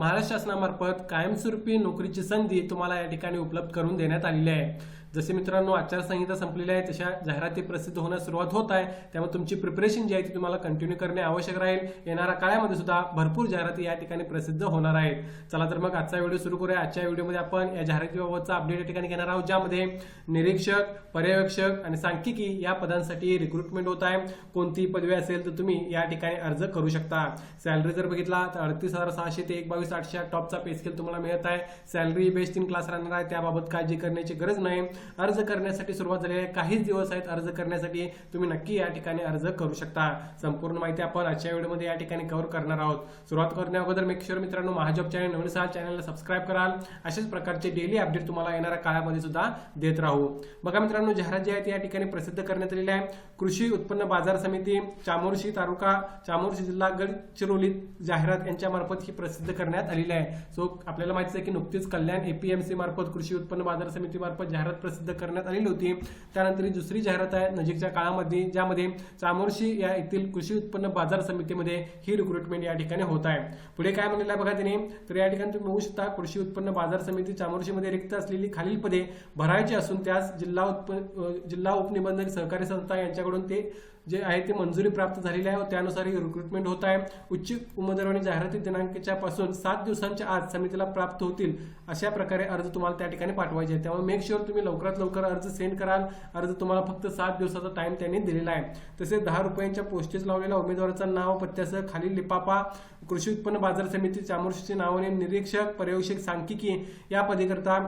महाराष्ट्र शासनामार्फत कायमस्वरूपी नोकरीची संधी तुम्हाला या ठिकाणी उपलब्ध करून देण्यात आलेली आहे. जसे मित्रांनो आचारसंहिता संपलेली आहे तशा जाहिराती प्रसिद्ध होण्यास सुरुवात होत आहे. त्यामुळे तुमची प्रिपरेशन जी आहे ती तुम्हाला कंटिन्यू करणे आवश्यक राहील. येणाऱ्या काळामध्ये सुद्धा भरपूर जाहिराती या ठिकाणी प्रसिद्ध होणार आहेत. चला तर मग आजचा व्हिडिओ सुरू करूया. आजच्या व्हिडिओमध्ये आपण या जाहिरातीबाबतचा अपडेट या ठिकाणी घेणार आहोत ज्यामध्ये निरीक्षक पर्यवेक्षक आणि सांख्यिकी या पदांसाठी रिक्रुटमेंट होत आहे. कोणती पदवी असेल तर तुम्ही या ठिकाणी अर्ज करू शकता. सॅलरी जर बघितला तर अडतीस हजार सहाशे ते एक बावीस आठशे टॉपचा पे स्केल तुम्हाला मिळत आहे. सॅलरी बेस्ट इन क्लास राहणार आहे. त्याबाबत काळजी करण्याची गरज नाही. अर्ज करण्यासाठी सुरुवात झाली आहे. काहीच दिवस आहेत अर्ज करण्यासाठी. तुम्ही नक्की या ठिकाणी अर्ज करू शकता. संपूर्ण माहिती आपण आजच्या व्हिडिओमध्ये या ठिकाणी कव्हर करणार आहोत. सुरुवात करण्या अगोदर मेक शुअर मित्रांनो महाजॉब चॅनल नवीन सहा चॅनलला सबस्क्राईब कराल. अशाच प्रकारचे डेली अपडेट तुम्हाला येणाऱ्या काळामध्ये सुद्धा देत राहू. बघा मित्रांनो जाहिरात जी आहे ती या ठिकाणी प्रसिद्ध करण्यात आलेली आहे कृषी उत्पन्न बाजार समिती चामोर्शी तालुका चामोर्शी जिल्हा गडचिरोली जाहिरात यांच्या मार्फत ही प्रसिद्ध करण्यात करण्यात आलेली आहे. सो आपल्याला माहिती आहे की नुकतीच कल्याण एपीएमसी मार्फत कृषी उत्पन्न बाजार समिती मार्फत जाहिरात प्रसिद्ध करण्यात आलेली होती. त्यानंतर ही दुसरी जाहिरात आहे नजीकच्या काळामध्ये ज्यामध्ये चामोर्शी या येथील कृषी उत्पन्न बाजार समितीमध्ये ही रिक्रुटमेंट या ठिकाणी होत आहे. पुढे काय म्हणलेलं आहे बघा त्याने तर या ठिकाणी तुम्ही बघू शकता कृषी उत्पन्न बाजार समिती चामोर्शीमध्ये रिक्त असलेली खालील पदे भरायची असून त्यास जिल्हा उत्पन्न जिल्हा उपनिबंधक सहकारी संस्था यांच्याकडून ते जे आहे ते मंजुरी प्राप्त झालेली आहे व त्यानुसार ही रिक्रुटमेंट होत आहे. उच्च उमेदवारी जाहिराती दिनांकाच्या पासून सात दिवसांच्या आत समितीला प्राप्त होतील अशा प्रकारे अर्ज तुम्हाला त्या ठिकाणी पाठवायचे आहे त्यामुळे मेक शुअर तुम्ही लवकरात लवकर अर्ज सेंड कराल. अर्ज तुम्हाला फक्त सात दिवसाचा टाइम त्यांनी दिलेला आहे. तसेच दहा रुपयांच्या पोस्टेज लावलेल्या उमेदवाराचं नाव पत्त्यासह खालील लिपापा कृषी उत्पन्न बाजार समिती चामोर्शीची नावाने निरीक्षक पर्यवेक्षक सांख्यिकी या पदीकरता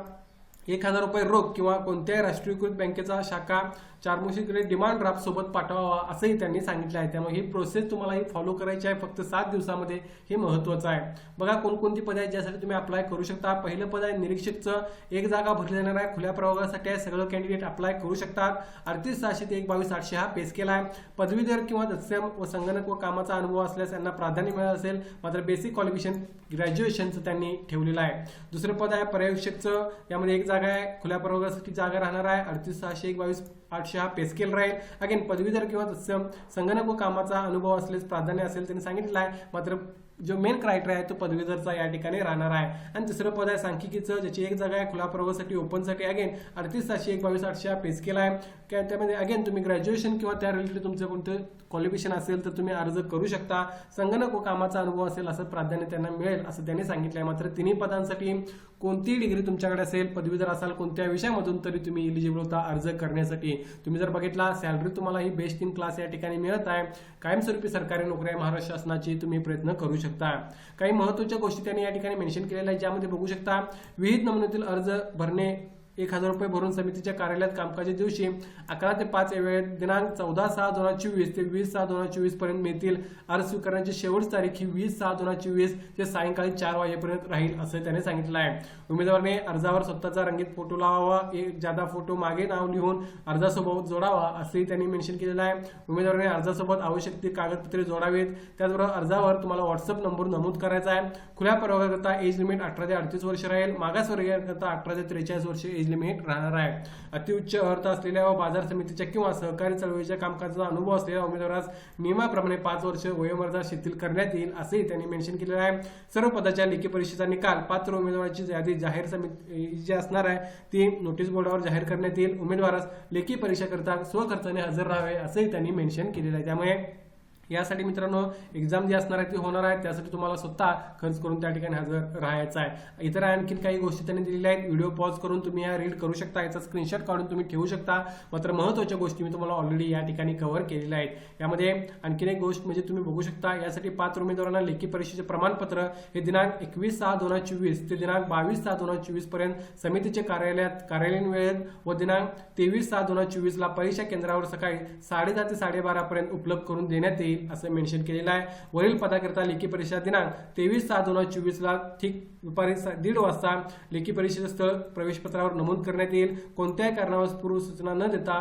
एक हजार रुपये रोख किंवा कोणत्याही राष्ट्रीयकृत बँकेचा शाखा चारमुशीकडे डिमांड ड्राफ्ट सोबत पाठवावा असंही त्यांनी सांगितलं आहे. त्यामुळे ही प्रोसेस तुम्हाला ही फॉलो करायची आहे. फक्त सात दिवसामध्ये हे महत्वाचं आहे. बघा कोणकोणती पदे आहेत ज्यासाठी तुम्ही अप्लाय करू शकता. पहिलं पद आहे निरीक्षकचं. एक जागा भरली जाणार आहे. खुल्या प्रवर्गासाठी आहे. सगळं कॅन्डिडेट अप्लाय करू शकतात. अडतीस सहाशे ते एक बावीस आठशे हा पेस केला आहे. पदवीधर किंवा तत्सम व संगणक व कामाचा अनुभव असल्यास त्यांना प्राधान्य मिळालं असेल. मात्र बेसिक क्वालिफिकेशन ग्रॅज्युएशनचं त्यांनी ठेवलेलं आहे. दुसरं पद आहे पर्यवेक्षकचं. यामध्ये एक जागा आहे. खुल्या प्रवर्गासाठी जागा राहणार आहे. अडतीस सहाशे एक बावीस आठशे हा पेस्केल राहील. अगेन पदवीधर किंवा तत्सम संगणक व कामाचा अनुभव असल्यास प्राधान्य असेल त्यांनी सांगितलं आहे. मात्र जो मेन क्रायटेरिया आहे तो पदवीधरचा या ठिकाणी राहणार आहे. आणि तिसरं पद आहे सांख्यिकीचं ज्याची एक जागा आहे खुला प्रवर्गासाठी ओपनसाठी. अगेन अडतीस सहाशे एक बावीस आठशे हा केला आहे. काय त्यामध्ये अगेन तुम्ही ग्रॅज्युएशन किंवा त्या रिलेटेड तुमचं कोणतं क्वालिफिकेशन असेल तर तुम्ही अर्ज करू शकता. संगणक व कामाचा अनुभव असेल असं प्राधान्य त्यांना मिळेल असं त्यांनी सांगितलं आहे मात्र तिन्ही पदांसाठी कोणतीही डिग्री तुमच्याकडे असेल पदवीधर असाल कोणत्या विषयामधून तरी तुम्ही इलिजिबल होता अर्ज करण्यासाठी. तुम्ही जर बघितला सॅलरी तुम्हाला ही बेस्ट इन क्लास या ठिकाणी मिळत आहे. कायमस्वरूपी सरकारी नोकरी आहे महाराष्ट्र शासनाची तुम्ही प्रयत्न करू शकता. काही महत्त्वाच्या गोष्टी त्यांनी या ठिकाणी मेन्शन केलेल्या आहेत ज्यामध्ये बघू शकता विविध नमुन्यातील अर्ज भरणे एक हजार रुपये भरून समितीच्या कार्यालयात कामकाजी दिवशी अकरा ते पाच या वेळेत दिनांक चौदा सहा दोन हजार चोवीस ते वीस सहा दोन हजार चोवीसपर्यंत मिळतील. अर्ज स्वीकारण्याची शेवटची तारीख ही वीस सहा दोन हजार चोवीस ते सायंकाळी चार वाजेपर्यंत राहील असं त्याने सांगितलं आहे. उमेदवाराने अर्जावर स्वतःचा रंगीत फोटो लावावा एक जादा फोटो मागे नाव लिहून अर्जासोबत जोडावा असंही त्यांनी मेन्शन केलेलं आहे. उमेदवाराने अर्जासोबत आवश्यक ती कागदपत्रे जोडावीत. त्याचबरोबर अर्जावर तुम्हाला व्हॉट्सअप नंबर नमूद करायचा आहे. खुल्या प्रवर्गाकरता एज लिमिट अठरा ते अडतीस वर्ष राहील. मागास अठरा ते त्रेचाळीस वर्ष एज लिमिट राहणार आहे. अतिउच्च अर्थ असलेल्या व बाजार समितीच्या किंवा सहकारी चळवळीच्या कामकाजाचा अनुभव असलेल्या उमेदवारास नियमाप्रमाणे पाच वर्ष वयोमर्यादा शिथिल करण्यात येईल असंही त्यांनी मेन्शन केलेलं आहे. सर्व पदाच्या लेखी परीक्षेचा निकाल पात्र उमेदवाराची यादी जाहीर समिती जी असणार आहे ती नोटीस बोर्डावर जाहीर करण्यात येईल. उमेदवारास लेखी परीक्षा करता स्वखर्चाने हजर राहावे असंही त्यांनी मेन्शन केलेलं आहे. त्यामुळे यासाठी मित्रांनो एक्झाम जी असणार आहे ती होणार आहे त्यासाठी तुम्हाला स्वतः खर्च करून त्या ठिकाणी हजर राहायचं आहे. इतर आणखी काही गोष्टी त्यांनी दिलेल्या आहेत. व्हिडिओ पॉज करून तुम्ही या रीड करू शकता. याचा स्क्रीनशॉट काढून तुम्ही ठेवू शकता. मात्र महत्त्वाच्या गोष्टी मी तुम्हाला ऑलरेडी या ठिकाणी कव्हर केलेल्या आहेत. यामध्ये आणखीन एक गोष्ट म्हणजे तुम्ही बघू शकता यासाठी पात्र उमेदवारांना लेखी परीक्षेचे प्रमाणपत्र हे दिनांक एकवीस सहा दोन हजार चोवीस ते दिनांक बावीस सहा दोन हजार चोवीसपर्यंत समितीचे कार्यालयात कार्यालयीन वेळेत व दिनांक तेवीस सहा दोन हजार चोवीसला परीक्षा केंद्रावर सकाळी साडेदहा ते साडेबारा पर्यंत उपलब्ध करून देण्यात येईल. येईल असं मेन्शन केलेलं आहे. वरील पदाकरिता लेखी परीक्षा दिनांक तेवीस सहा दोन हजार चोवीसला ठीक दुपारी दीड वाजता लेखी परीक्षेचं स्थळ प्रवेशपत्रावर नमूद करण्यात येईल. कोणत्याही कारणावर पूर्व सूचना न देता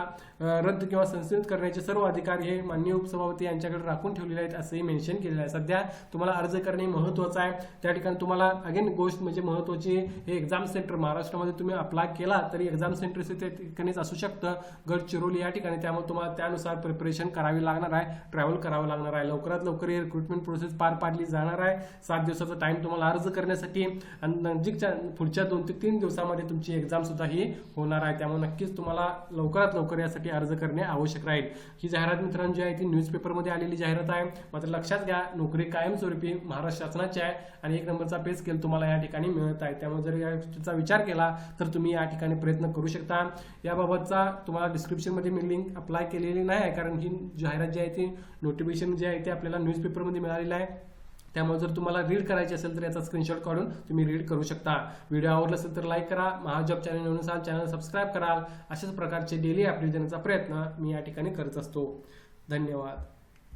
रद्द किंवा संशोधित करण्याचे सर्व अधिकार हे माननीय उपसभापती यांच्याकडे राखून ठेवलेले आहेत असंही मेन्शन केलेलं आहे. सध्या तुम्हाला अर्ज करणे महत्त्वाचं आहे. त्या ठिकाणी तुम्हाला अगेन गोष्ट म्हणजे महत्त्वाची हे एक्झाम सेंटर महाराष्ट्रामध्ये तुम्ही अप्लाय केला तरी एक्झाम सेंटर त्या ठिकाणीच असू शकतं. गडचिरोली या ठिकाणी त्यामुळे तुम्हाला त्यानुसार प्रिपरेशन करावी लागणार आहे. ट्रॅव्हल करावं लागणार आहे. लवकरात लवकर ही रिक्रुटमेंट प्रोसेस पार पाडली जाणार आहे. सात दिवसाचा टाइम तुम्हाला अर्ज करण्यासाठी आणि नजीकच्या पुढच्या दोन ते तीन दिवसामध्ये तुमची एक्झाम सुद्धा ही होणार आहे. त्यामुळे नक्कीच तुम्हाला लवकरात लवकर यासाठी अर्ज करणे आवश्यक राहील. ही जाहिरात मित्रांनो जी आहे ती न्यूजपेपरमध्ये आलेली जाहिरात आहे. मात्र लक्षात घ्या नोकरी कायमस्वरूपी महाराष्ट्र शासनाची आहे आणि एक नंबरचा पे स्केल तुम्हाला या ठिकाणी मिळत आहे. त्यामुळे जर या गोष्टीचा विचार केला तर तुम्ही या ठिकाणी प्रयत्न करू शकता. याबाबतचा तुम्हाला डिस्क्रिप्शनमध्ये मी लिंक अप्लाय केलेली नाही आहे कारण ही जाहिरात जी आहे ती नोटिफिकेशन जे आहे ते आपल्याला न्यूजपेपरमध्ये मिळालेलं आहे. त्यामुळे जर तुम्हाला रीड करायची असेल तर याचा स्क्रीनशॉट काढून तुम्ही रीड करू शकता. व्हिडिओ आवडला असेल तर लाईक करा. महाजॉब चॅनल म्हणून असाल चॅनल सबस्क्राईब कराल. अशाच प्रकारचे डेली अपडेट देण्याचा प्रयत्न मी या ठिकाणी करत असतो. धन्यवाद.